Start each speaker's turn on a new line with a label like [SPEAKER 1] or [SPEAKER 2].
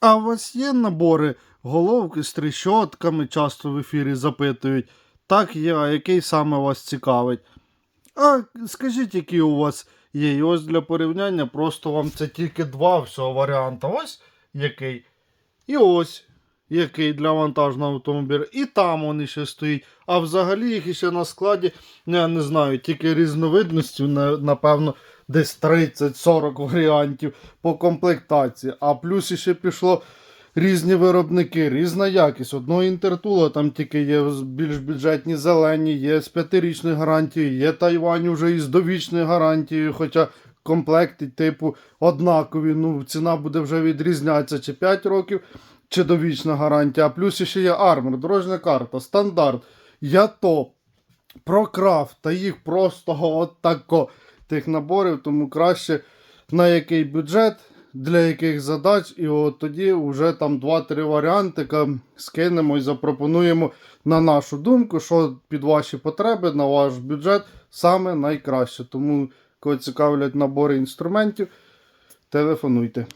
[SPEAKER 1] А у вас є набори головки з трещотками, часто в ефірі запитують. Так є, а який саме вас цікавить? А скажіть, які у вас є. І ось для порівняння просто вам це тільки два всього варіанта. Ось який. І ось який для вантажного автомобіля. І там вони ще стоїть. А взагалі їх ще на складі, ну, я не знаю, тільки різновидності, напевно, десь 30-40 варіантів по комплектації. А плюс ще пішло різні виробники, різна якість. Одного інтертула там тільки є більш бюджетні зелені, є з п'ятирічною гарантією, є Тайвань вже із довічною гарантією, хоча комплекти, типу, однакові. Ну, ціна буде вже відрізнятися чи 5 років, чи довічна гарантія. А плюс ще є армор, дорожня карта, стандарт, ято, прокрафт, та їх просто от тако тих наборів, тому краще на який бюджет, для яких задач, і от тоді вже там 2-3 варіантика скинемо і запропонуємо на нашу думку, що під ваші потреби, на ваш бюджет саме найкраще. Тому, кого цікавлять набори інструментів, телефонуйте.